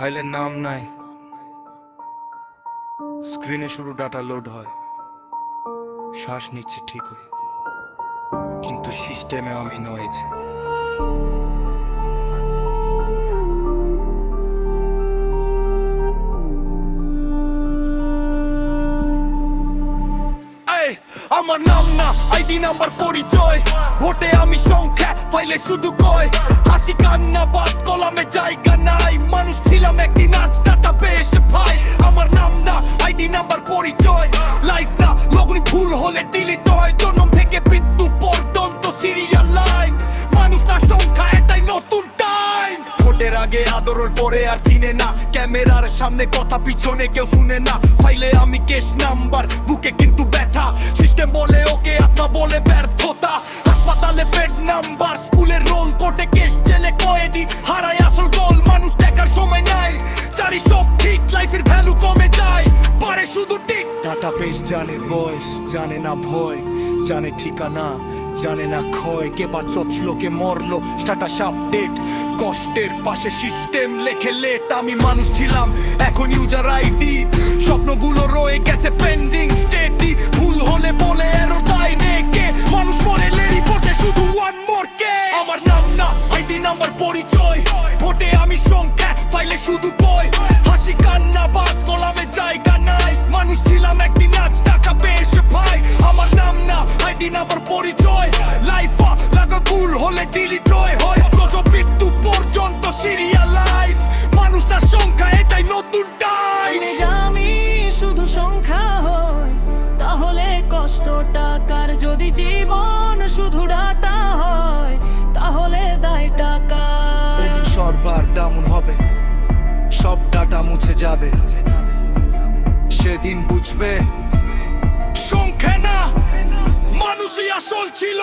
ফাইলের নাম নাই। স্ক্রিনে শুরু ডাটা লোড হয়। শ্বাস নিচ্ছে ঠিকই। কিন্তু সিস্টেমে আমি নয়েছে আমার নাম না, আইডি নাম্বার পরিচয়। ভোটে আমি সংখ্যা পাইলে শুধু কয়। হাসি কান্না বাদ, কলামে জায়গা নাই। মানুষ ছিলাম একদিন আজ ডাটা এসে ভাই। আমার নাম না, আইডি নাম্বার পরিচয়। লাইফ না, লগনি ভুল হলে ডিলিট হয়। জন্ম থেকে মৃত্যু পর্যন্ত সিরিয়াল লাইন মানুষ না, সংখ্যা এটাই নতুন টাইম ভোটের আগে আদরের পরে আর চিনে না। ক্যামেরার সামনে কথা পিছনে কেউ শুনে না। ফাইলে আমি কেস নাম্বার বুকে কিন্তু ব্যথা। বলে ব্যর্থতা। হাসপাতালে বেড নাম্বার স্কুলের রোল কোর্টে কেস জেলে কয়েদি। হারাই আসল গোল মানুষ দেখার সময় নাই। চারি সব ঠিক লাইফের ভ্যালু কমে যায়। পারে শুধু ঠিক ডাটা বেস জানে বয়স জানে না ভয়, জানে ঠিকানা, জানে না ক্ষয়। কে বা চচলো, কে মরলো স্ট্যাটাস আপডেট কষ্টের পাশে সিস্টেম লেখে লেট আমি মানুষ ছিলাম এখন ইউজার আইডি স্বপ্নগুলো রয়ে গেছে পেন্ডিং স্টেডি শুধু কই? হাসি, কান্না, বাদ কলামে জায়গা নাই। মানুষ ছিলাম একদিন আজ টাকা পেয়েছে ভাই। আমার নাম না, আইডি নাম্বার, পরিচয়। লাইফ লাগা ভুল হলে ডিলিট হয়। হয় অথচ মৃত্যু পর্যন্ত সিরিয়াল লাইন মানুষ না সংখ্যা, এটাই নতুন টাইম আমি শুধু সংখ্যা হই তাহলে কষ্ট টাকার যদি জীবন শুধু যাবে। সেদিন বুঝবে। সংখ্যা না মানুষই আসল ছিল।